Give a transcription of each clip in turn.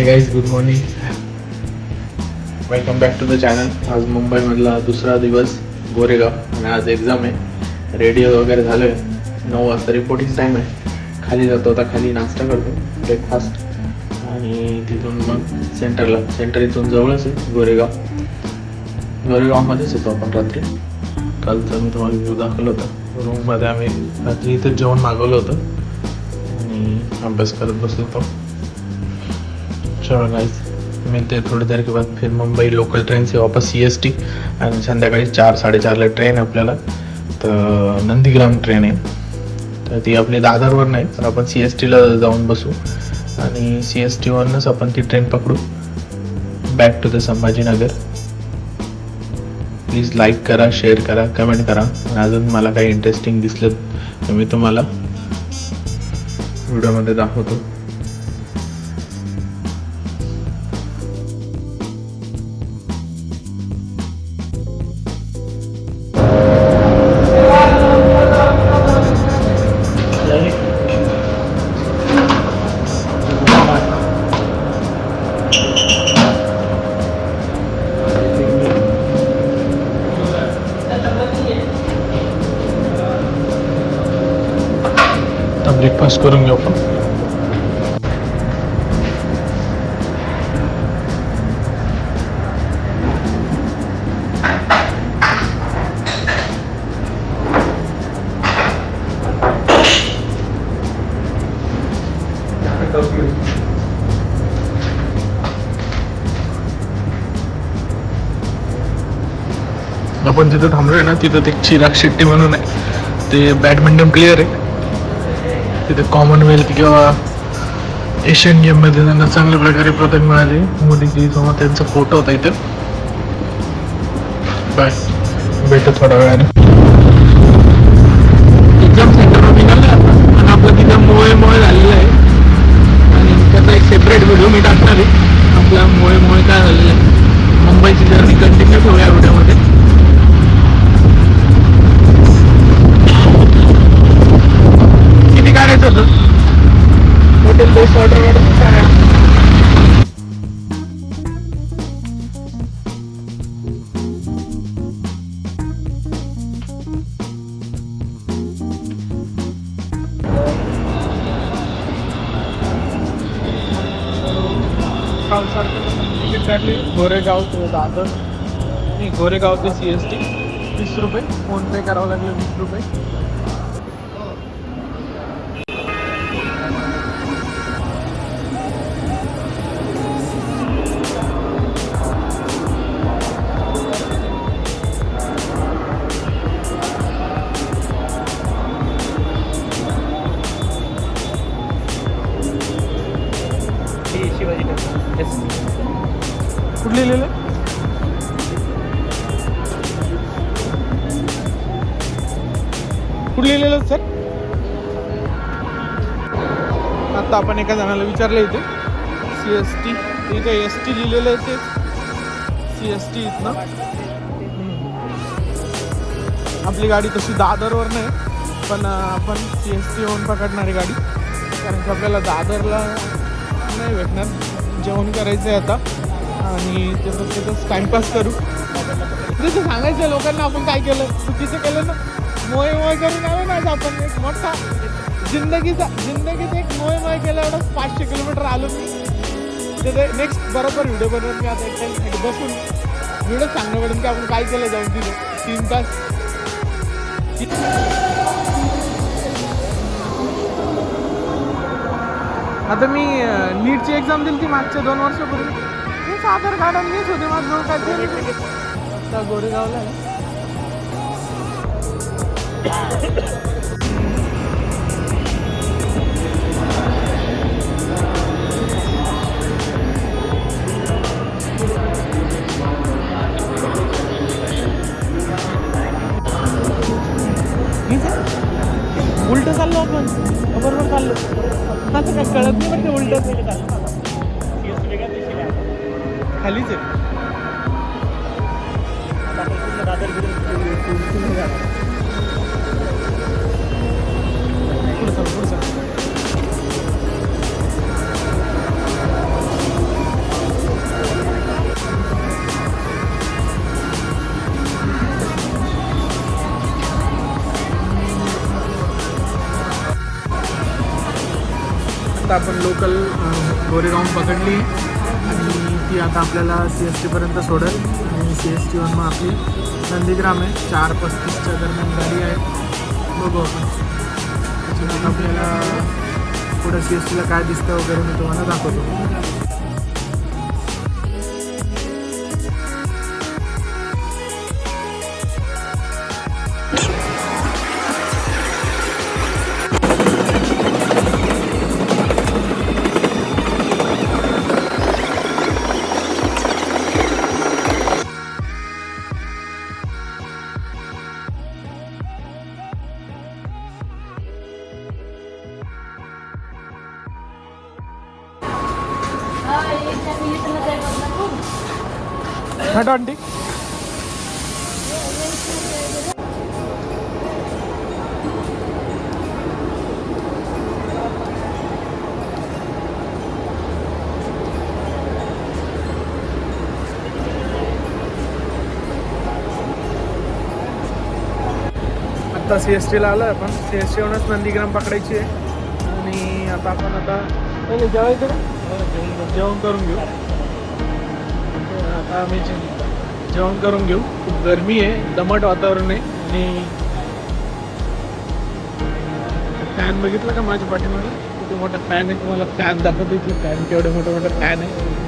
Hey guys good morning welcome back to the channel आज मुंबईमधला दुसरा दिवस गोरेगाव आणि आज एक्झाम आहे. रेडिओ वगैरे झालं आहे नऊ वाजता रिपोर्टिंग टाईम आहे. खाली जातो आता खाली नाश्ता करतो. ब्रेकफास्ट आणि तिथून मग सेंटरला सेंटर इथून जवळच आहे गोरेगाव. गोरेगावमध्येच येतो आपण रात्री. कालचं मी तुम्हाला व्ह्यू दाखवलं होतं. रूममध्ये आम्ही रात्री इथं जेवण मागवलं होतं. आणि अभ्यास करत बसलो होतो. चलो गाइस मी ते थोड़ी देर के बाद फिर मुंबई लोकल ट्रेन से वापस सी एस टी आणि संध्याकाळी चार साडेचारला ट्रेन आहे आपल्याला तर नंदीग्राम ट्रेन आहे तर ती आपली दादरवर नाही तर आपण सी एस टीला जाऊन बसू आणि सी एस टीवरनंच आपण ती ट्रेन पकडू back to the Sambhajinagar please like करा शेअर करा कमेंट करा आणि अजून मला काही इंटरेस्टिंग दिसलं तर मी तुम्हाला व्हिडिओमध्ये दाखवतो आता करून घेऊ आपण आपण जिथं थांबलोय ना तिथं ते चिराग शेट्टी म्हणून आहे. ते बॅडमिंटन प्लेअर आहे. तिथे कॉमनवेल्थ किंवा एशियन गेममध्ये त्यांना चांगल्या प्रकारे पदक मिळाले. मोदीजी समोर त्यांचा फोटो होता इथे. बाय भेटू थोड्या वेळाने. एक्झाम सेंटरवर निघालं आणि आपलं तिथं मोळे मोळे झालेलं आहे. आणि त्याचा एक सेपरेट व्हिडिओ मी टाकणार आहे. आपला मोळे मोळे काय झालेलं आहे. मुंबईची जर्नी कंटिन्यू ठेवूया व्हिडिओमध्ये गोरेगाव ते दादर। नाही, गोरेगाव ते सी एस टी वीस रुपये। फोनपे करावं लागलं वीस रुपये। कुठली लिहिले कुठली लिहिलेलं सर आता आपण एका जणाला विचारलं इथे. सी एस टी इथे एस टी लिहिलेलं आहे ते. सी एस टी इथनं. आपली गाडी तशी दादरवर नाही पण आपण सी एस टी येऊन पकडणारी गाडी. कारण की आपल्याला दादरला नाही भेटणार. जेवण करायचं आहे आता. आणि त्याचं त्याचंच टाइमपास करू. जसं सांगायचं लोकांना आपण काय केलं? चुकीचं केलं ना? मोय मोय करून आलो ना आज आपण एक मोठा जिंदगीचा जिंदगीत एक मोय मोय केला एवढं पाचशे किलोमीटर आलो मी. तिथे नेक्स्ट बरोबर व्हिडिओ बनवून मी आता एक बसून व्हिडिओ सांगणं पडेल की आपण काय केलं जाऊन तिथे? तीन तास. आता मी नीटची एक्झाम दिली ती मागच्या दोन वर्षापूर्वी. सागर गार्डन कार्ड आणि मीच होते माझं जवळ काय गोरेगावला आहे. हीच चाललो आपण. बरोबर चाललो. असं काय कळत नाही पण ते उलटं. खाली से पुढचं पुढचं आपण लोकल अं, गोरेगाव पकडली. ती आता आपल्याला सी एस टीपर्यंत सोडेल आणि सी एस टीवरून मग आपली नंदीग्राम आहे. चार पस्तीसच्या दरम्यान गाडी आहे. बघू आपण. त्याच्यानंतर आपल्याला पुढं सी एस टीला काय दिसतं वगैरे मी तुम्हाला दाखवतो. हटो आंटी आता सी एस टीला आलो आपण. सी एस टीवरूनच नंदीग्राम पकडायची आहे. आणि आता आपण आता जेवायचं जेवण करून घेऊ. आता आम्ही जेवण करून घेऊ. खूप गरमी आहे दमट वातावरण आहे. आणि फॅन बघितलं का माझ्या पाठीमध्ये किती मोठा फॅन आहे. तुम्हाला फॅन दाखवतो इथे फॅन केवढे मोठे मोठे फॅन आहे.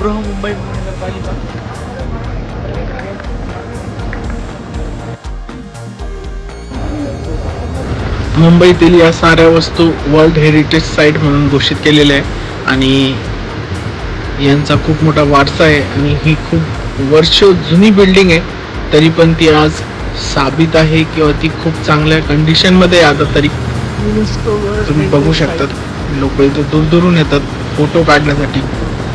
बृहमुंबई महानगरपालिका. मुंबईतील या साऱ्या वस्तू वर्ल्ड हेरिटेज साईट म्हणून घोषित केलेल्या आहे आणि यांचा खूप मोठा वारसा आहे आणि ही खूप वर्ष जुनी बिल्डिंग आहे. तरी पण ती आज साबित आहे किंवा ती खूप चांगल्या कंडिशनमध्ये आहे. आता तरी तुम्ही बघू शकतात. लोक इथे दूरदूरून येतात. फोटो काढण्यासाठी.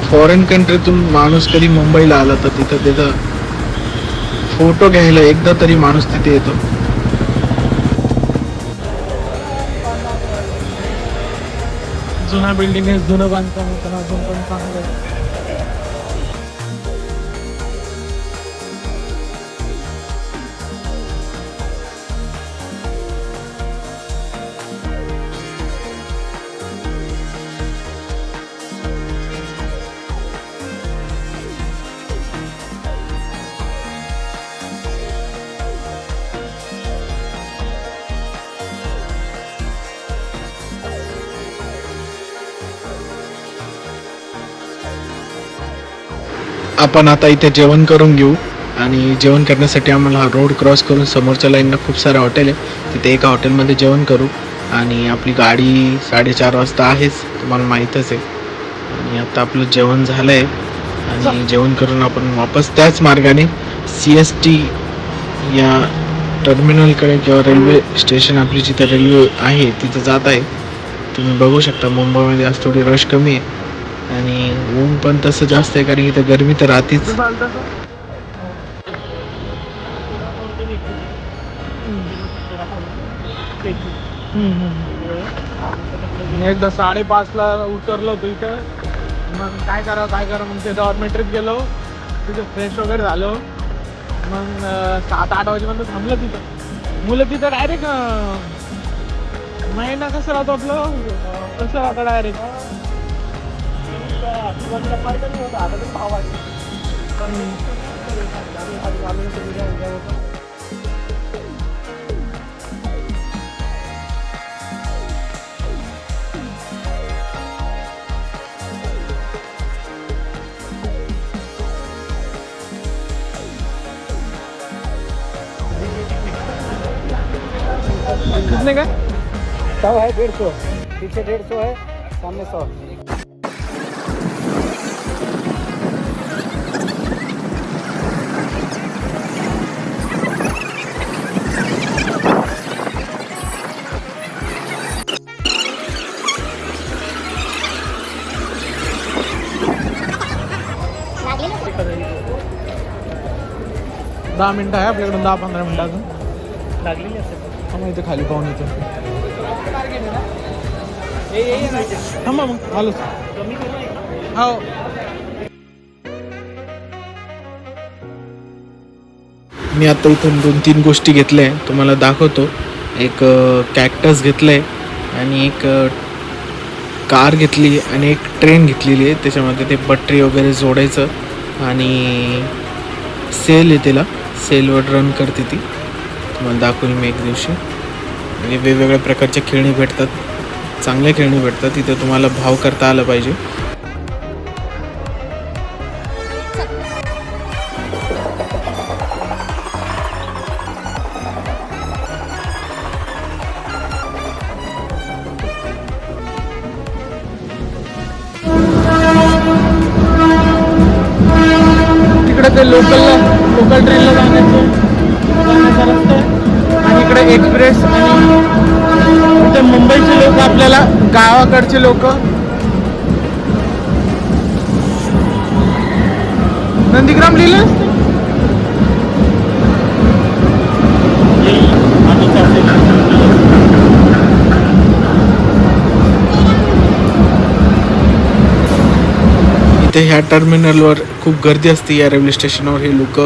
फॉरेन कंट्रीतून माणूस कधी मुंबईला आला तर तिथं त्याचा फोटो घ्यायला एकदा तरी माणूस तिथे येतो. जुना बिल्डिंग आहे जुनं बांधकाम आहे अजून पण चांगलं आहे. आपण आता इथे जेवण करून घेऊ. आणि जेवण करण्यासाठी आम्हाला हा रोड क्रॉस करून समोरच्या लाईनला खूप सारे हॉटेल आहे तिथे एका हॉटेलमध्ये जेवण करू. आणि आपली गाडी साडेचार वाजता आहेच तुम्हाला माहीतच आहे. आणि आता आपलं जेवण झालं आहे आणि जेवण करून आपण वापस त्याच मार्गाने सी एस टी या टर्मिनलकडे किंवा रेल्वे स्टेशन आपली जिथं रेल्वे आहे तिथं जात आहे. तुम्ही बघू शकता मुंबईमध्ये आज थोडी रश कमी आहे. आणि ऊन पण तसं जास्त आहे कारण इथं गरमी तर राहतेच. एकदा साडेपाचला उतरलो होतो इथं. मग काय करा काय करा मग ते डॉर्मेटरीत गेलो. तिथे फ्रेश वगैरे झालो. मग सात आठ वाजेपर्यंत थांबलं तिथं. मुलं तिथं डायरेक्ट महिना कसं राहतो आपलं? कसं राहतं डायरेक्ट होता कितने का? सौ है डेढ़ सौ। पीछे डेढ़ सौ है सामने सौ। दहा मिनटं आहे आपल्याकडून दहा पंधरा मिनटं अजून. लागलेली असेल. थांबा इथे खाली पाहून येतो. थांबा मग आलोच हो. मी आता इथून दोन तीन गोष्टी घेतल्या आहे तुम्हाला दाखवतो. एक कॅक्टस घेतलं आहे आणि एक कार घेतली आणि एक ट्रेन घेतलेली आहे. त्याच्यामध्ये ते बटरी वगैरे जोडायचं आणि सेल आहे त्याला. सेलवर रन करते ती. तुम्हाला दाखवेल मी एक दिवशी. आणि वेगवेगळ्या प्रकारच्या खेळणी भेटतात. चांगल्या खेळणी भेटतात. तिथे तुम्हाला भाव करता आला पाहिजे. नंदीग्राम लिहिलं? इथे ह्या टर्मिनलवर खूप गर्दी असते या रेल्वे स्टेशनवर हे लोक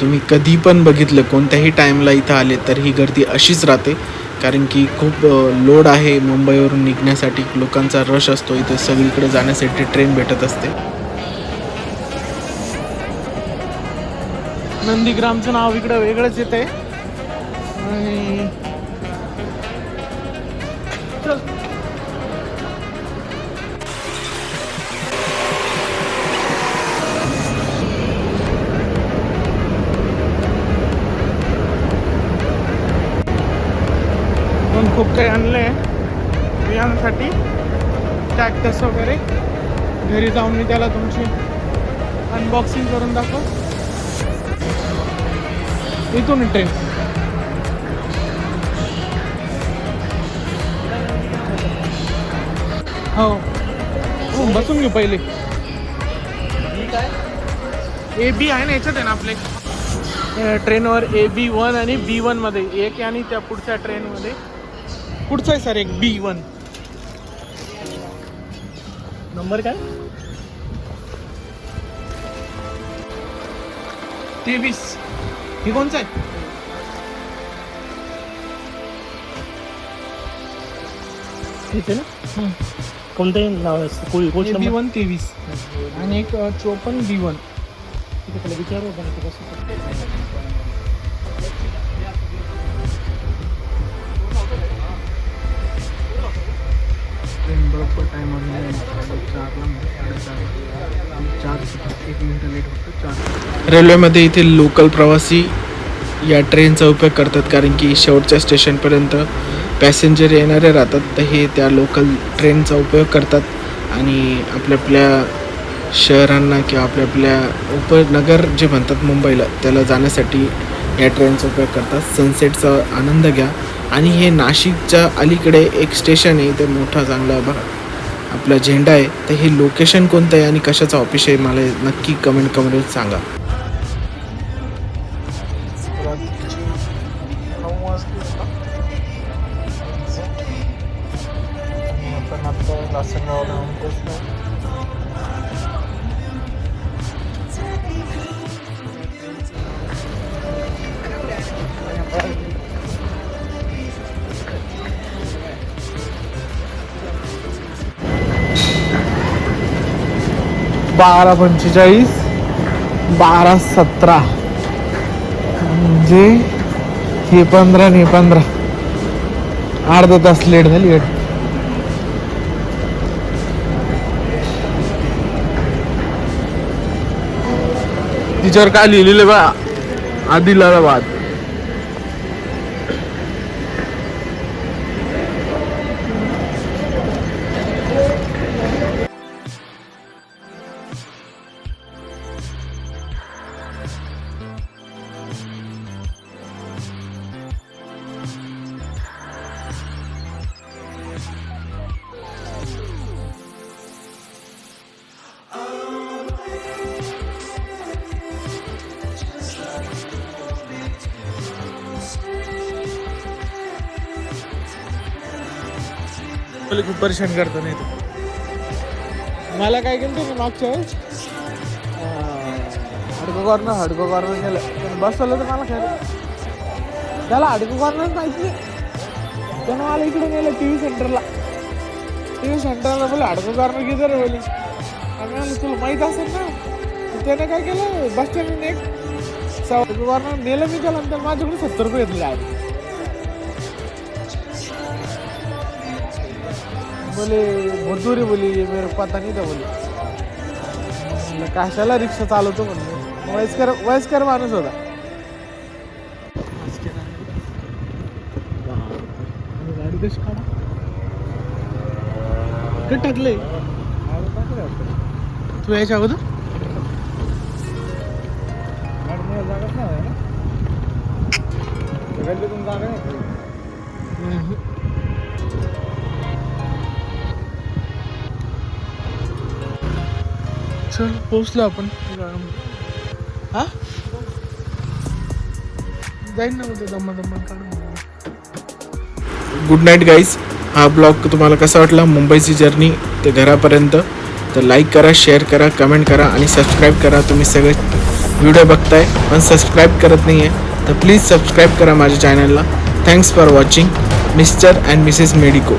तुम्ही कधी पण बघितलं कोणत्याही टाईमला इथं आले तर ही गर्दी अशीच राहते. कारण की खूप लोड आहे मुंबईवरून निघण्यासाठी. लोकांचा रश असतो. इथे सगळीकडे जाण्यासाठी ट्रेन भेटत असते. नंदीग्रामचं नाव इकडं वेगळंच येते आणि चल. खूप काही आणलं आहे बियाण्यासाठी टॅक्टस वगैरे. घरी जाऊन मी त्याला तुमची अनबॉक्सिंग करून दाखव. इथून ट्रेन हो. हो बसून घेऊ पहिले. ए बी आहे ना याच्यात आहे ना आपले? ट्रेनवर ए बी वन आणि बी वनमध्ये. एक आणि त्या पुढच्या ट्रेनमध्ये पुढचा आहे सर एक बी वन. नंबर काय? तेवीस. हे कोणचं आहे आहे ना कोणतंही नाव कोण कोच बी वन तेवीस आणि एक चोपन्न बी वन तिथे विचारू आपण ते कसं टाईम आलेला आहे. चारला चार एक मिनटं लेट होतं चार रेल्वेमध्ये इथे लोकल प्रवासी या ट्रेनचा उपयोग करतात कारण की शेवटच्या स्टेशनपर्यंत पॅसेंजर येणारे राहतात. तर हे त्या लोकल ट्रेनचा उपयोग करतात. आणि आपल्या आपल्या शहरांना किंवा आपल्या आपल्या उपनगर जे म्हणतात मुंबईला त्याला जाण्यासाठी या ट्रेनचा उपयोग करतात. सनसेटचा आनंद घ्या. आणि हे नाशिकच्या अलीकडे एक स्टेशन आहे इथे मोठा चांगला बघा. आपला झेंडा आहे. तर हे लोकेशन कोणतं आहे आणि कशाचं ऑफिस आहे मला नक्की कमेंट कमेंट सांगा. बारा पंचेचाळीस बारा सतरा. म्हणजे हे पंधरा आणि पंधरा. अर्धा तास लेट झाली गाडी तिच्यावर काय लिहिलेलं बा आदिलाबाद. मला खूप परेशान करतो नाही तर. मला काय केलं तुम्ही मागच्या वेळेस? हडको कॉर्नर हडको कॉर्नर केलं. त्यानं बसवलं तर मला खरं त्याला हडको कॉर्नरच माहिती त्यानं मला इकडे नेलं टी व्ही सेंटरला. टी व्ही सेंटरला बोले हडको कॉर्नर किती रे बोली आम्ही तुला माहीत असेल ना त्यानं काय केलं? बस स्टँड एक हडको कॉर्नर नेलं मी त्याला आणि माझ्याकडे सत्तर रुपये घेतले आहे बोले मजदूरी बोली मेरे को पता नहीं था बोले. कशाला रिक्षा चालवतो म्हणलं? वयस्कर वयस्कर माणूस होता. गाडी कशी काढा कुठे टाकले तू यायच्या अगोदर हम्म. चल पोचलो आपण. हा? जाईन ना उद्या दम्मा दम्मा गुड नाईट गाईज हा ब्लॉग तुम्हाला कसा वाटला? मुंबईची जर्नी ते घरापर्यंत. तर लाईक करा शेअर करा कमेंट करा आणि सबस्क्राईब करा. तुम्ही सगळे व्हिडिओ बघताय पण सबस्क्राईब करत नाही आहे तर प्लीज सबस्क्राईब करा माझ्या चॅनलला thanks for watching Mr and Mrs Medico